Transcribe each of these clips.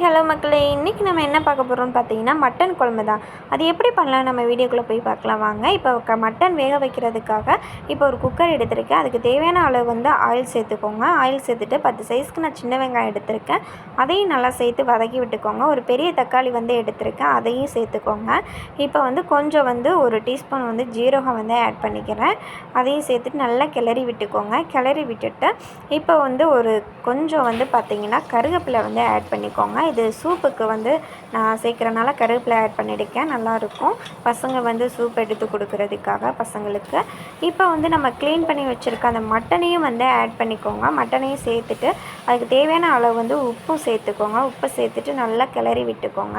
Hello இன்றைக்கி நம்ம என்ன பார்க்க போகிறோம்னு பார்த்தீங்கன்னா மட்டன் குழம்பு தான். அது எப்படி பண்ணலாம்? நம்ம வீடியோக்குள்ளே போய் பார்க்கலாம். வாங்க இப்போ மட்டன் வேக வைக்கிறதுக்காக இப்போ ஒரு குக்கர் எடுத்திருக்கேன். அதுக்கு தேவையான அளவு வந்து ஆயில் சேர்த்துக்கோங்க. ஆயில் சேர்த்துட்டு பத்து சைஸ்க்கு நான் சின்ன வெங்காயம் எடுத்திருக்கேன். அதையும் நல்லா சேர்த்து வதக்கி விட்டுக்கோங்க. ஒரு பெரிய தக்காளி வந்து எடுத்திருக்கேன். அதையும் சேர்த்துக்கோங்க. இப்போ வந்து கொஞ்சம் வந்து ஒரு டீஸ்பூன் வந்து ஜீரகம் வந்து ஆட் பண்ணிக்கிறேன். அதையும் சேர்த்துட்டு நல்லா கிளறி விட்டுக்கோங்க. கிளறி விட்டுட்டு இப்போ வந்து ஒரு கொஞ்சம் வந்து பார்த்திங்கன்னா கருவேப்பிலை வந்து ஆட் பண்ணிக்கோங்க. இது சூப்புக்கு வந்து நான் சேர்க்குறனால கருவேப்பிலை ஆட் பண்ணியிருக்கேன். நல்லாயிருக்கும். பசங்க வந்து சூப் எடுத்து கொடுக்குறதுக்காக பசங்களுக்கு. இப்போ வந்து நம்ம க்ளீன் பண்ணி வச்சுருக்க அந்த மட்டனையும் வந்து ஆட் பண்ணிக்கோங்க. மட்டனையும் சேர்த்துட்டு அதுக்கு தேவையான அளவு வந்து உப்பும் சேர்த்துக்கோங்க. உப்பை சேர்த்துட்டு நல்லா கிளறி விட்டுக்கோங்க.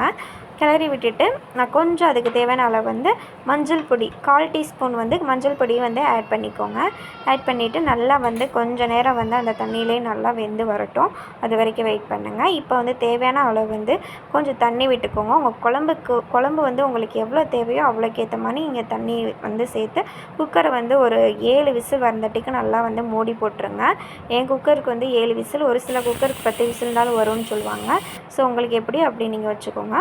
கிளறி விட்டுட்டு நான் கொஞ்சம் அதுக்கு தேவையான அளவு வந்து மஞ்சள் பொடி கால் டீஸ்பூன் வந்து மஞ்சள் பொடி வந்து ஆட் பண்ணிக்கோங்க. ஆட் பண்ணிவிட்டு நல்லா வந்து கொஞ்சம் நேரம் வந்து அந்த தண்ணியிலே நல்லா வெந்து வரட்டும். அது வரைக்கும் வெயிட் பண்ணுங்கள் இப்போ வந்து தேவையான அளவு வந்து கொஞ்சம் தண்ணி விட்டுக்கோங்க. உங்கள் குழம்புக்கு குழம்பு வந்து உங்களுக்கு எவ்வளோ தேவையோ அவ்வளோக்கேற்ற மாதிரி இங்கே தண்ணி வந்து சேர்த்து குக்கரை வந்து ஒரு ஏழு விசில் வரந்தட்டிக்கு நல்லா வந்து மூடி போட்டுருங்க. என் குக்கருக்கு வந்து ஏழு விசில் ஒரு சில குக்கருக்கு பத்து விசில் இருந்தாலும் வரும்னு சொல்லுவாங்க. ஸோ உங்களுக்கு எப்படி அப்படி நீங்கள் வச்சுக்கோங்க.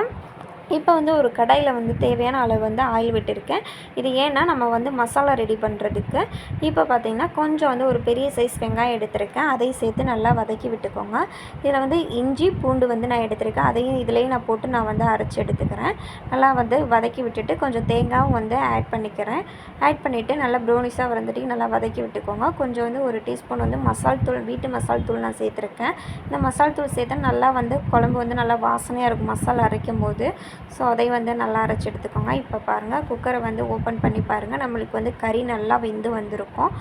இப்போ வந்து ஒரு கடாயில் வந்து தேவையான அளவு வந்து ஆயில் விட்டுருக்கேன். இது ஏன்னா நம்ம வந்து மசாலா ரெடி பண்ணுறதுக்கு இப்போ பார்த்திங்கன்னா கொஞ்சம் வந்து ஒரு பெரிய சைஸ் வெங்காயம் எடுத்திருக்கேன். அதையும் சேர்த்து நல்லா வதக்கி விட்டுக்கோங்க. இதில் வந்து இஞ்சி பூண்டு வந்து நான் எடுத்திருக்கேன். அதையும் இதுலேயும் நான் போட்டு நான் வந்து அரைச்சி எடுத்துக்கிறேன். நல்லா வந்து வதக்கி விட்டுட்டு கொஞ்சம் தேங்காயும் வந்து ஆட் பண்ணிக்கிறேன். ஆட் பண்ணிவிட்டு நல்லா ப்ரௌனிஸாக வந்துட்டு நல்லா வதக்கி விட்டுக்கோங்க. கொஞ்சம் வந்து ஒரு டீஸ்பூன் வந்து மசால் தூள் வீட்டு மசால் தூள் நான் சேர்த்துருக்கேன். இந்த மசால் தூள் சேர்த்தா நல்லா வந்து குழம்பு வந்து நல்லா வாசனையாக இருக்கும். மசாலா அரைக்கும் போது ஸோ அதை வந்து நல்லா அரைச்சி எடுத்துக்கோங்க. இப்போ பாருங்கள் குக்கரை வந்து ஓப்பன் பண்ணி பாருங்கள் நம்மளுக்கு வந்து கறி நல்லா வெந்து வந்திருக்கும்.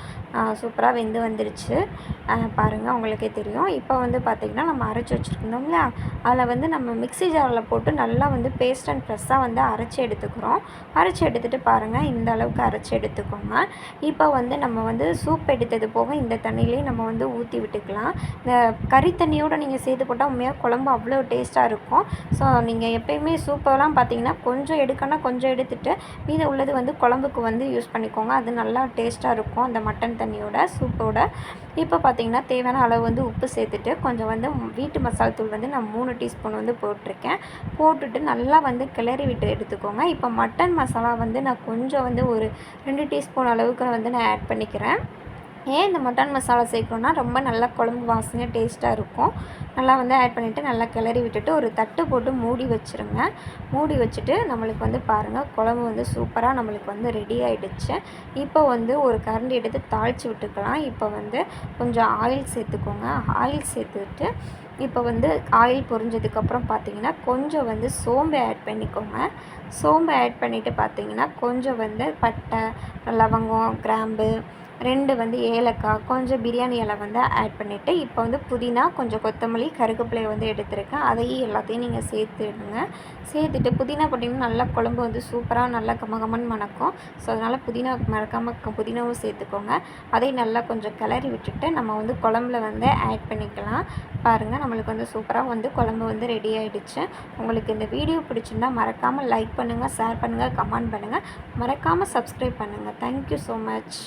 சூப்பராக வெந்து வந்துருச்சு. பாருங்கள் உங்களுக்கே தெரியும். இப்போ வந்து பார்த்திங்கன்னா நம்ம அரைச்சி வச்சுருக்கோம் இல்லையா? அதில் வந்து நம்ம மிக்சி ஜாரில் போட்டு நல்லா வந்து பேஸ்ட் அண்ட் ப்ரெஸ்ஸாக வந்து அரைச்சி எடுத்துக்கிறோம். அரைச்சி எடுத்துகிட்டு பாருங்கள் இந்த அளவுக்கு அரைச்சி எடுத்துக்கோங்க. இப்போ வந்து நம்ம வந்து சூப் எடுத்தது போக இந்த தண்ணியிலே நம்ம வந்து ஊற்றி விட்டுக்கலாம். இந்த கறி தண்ணியோடு நீங்கள் சேர்த்து போட்டால் உண்மையாக குழம்பு அவ்வளோ டேஸ்ட்டாக இருக்கும். ஸோ நீங்கள் எப்போயுமே சூப் இப்போலாம் பார்த்தீங்கன்னா கொஞ்சம் எடுக்கணும் கொஞ்சம் எடுத்துட்டு மீத உள்ளது வந்து குழம்புக்கு வந்து யூஸ் பண்ணிக்கோங்க. அது நல்லா டேஸ்ட்டாக இருக்கும். அந்த மட்டன் தண்ணியோட சூப்போட இப்போ பார்த்தீங்கன்னா தேவையான அளவு வந்து உப்பு சேர்த்துட்டு கொஞ்சம் வந்து வீட்டு மசாலா தூள் வந்து நான் மூணு டீஸ்பூன் வந்து போட்டிருக்கேன். போட்டுட்டு நல்லா வந்து கிளறி விட்டு எடுத்துக்கோங்க. இப்போ மட்டன் மசாலா வந்து நான் கொஞ்சம் வந்து ஒரு ரெண்டு டீஸ்பூன் அளவுக்கு வந்து நான் ஆட் பண்ணிக்கிறேன். ஏன் இந்த மட்டன் மசாலா சேர்க்கணுன்னா ரொம்ப நல்லா குழம்பு வாசனையாக டேஸ்ட்டாக இருக்கும். நல்லா வந்து ஆட் பண்ணிவிட்டு நல்லா கிளறி விட்டுட்டு ஒரு தட்டு போட்டு மூடி வச்சுருங்க. மூடி வச்சுட்டு நம்மளுக்கு வந்து பாருங்கள் குழம்பு வந்து சூப்பராக நம்மளுக்கு வந்து ரெடி ஆகிடுச்சு இப்போ வந்து ஒரு கரண்டி எடுத்து தாளித்து விட்டுக்கலாம். இப்போ வந்து கொஞ்சம் ஆயில் சேர்த்துக்கோங்க. ஆயில் சேர்த்துட்டு இப்போ வந்து ஆயில் பொரிஞ்சதுக்கப்புறம் பார்த்தீங்கன்னா கொஞ்சம் வந்து சோம்பு ஆட் பண்ணிக்கோங்க. சோம்பு ஆட் பண்ணிவிட்டு பார்த்தீங்கன்னா கொஞ்சம் வந்து பட்டை லவங்கம் கிராம்பு ரெண்டு வந்து ஏலக்காய் கொஞ்சம் பிரியாணி இலை வந்து ஆட் பண்ணிவிட்டு இப்போ வந்து புதினா கொஞ்சம் கொத்தமல்லி கருகப்பிலையை வந்து எடுத்துருக்கேன். அதையும் எல்லாத்தையும் நீங்கள் சேர்த்துடுங்க சேர்த்துட்டு புதினா போட்டிங்கன்னா நல்லா குழம்பு வந்து சூப்பராக நல்லா கமகமன் மணக்கும். ஸோ அதனால் புதினா மறக்காமல் புதினாவும் சேர்த்துக்கோங்க. அதையும் நல்லா கொஞ்சம் கிளறி விட்டுட்டு நம்ம வந்து குழம்புல வந்து ஆட் பண்ணிக்கலாம். பாருங்கள் நம்மளுக்கு வந்து சூப்பராக வந்து குழம்பு வந்து ரெடி ஆகிடுச்சு உங்களுக்கு இந்த வீடியோ பிடிச்சிருந்தால் மறக்காமல் லைக் பண்ணுங்கள் ஷேர் பண்ணுங்கள் கமெண்ட் பண்ணுங்கள் மறக்காமல் சப்ஸ்கிரைப் பண்ணுங்கள் தேங்க்யூ ஸோ மச்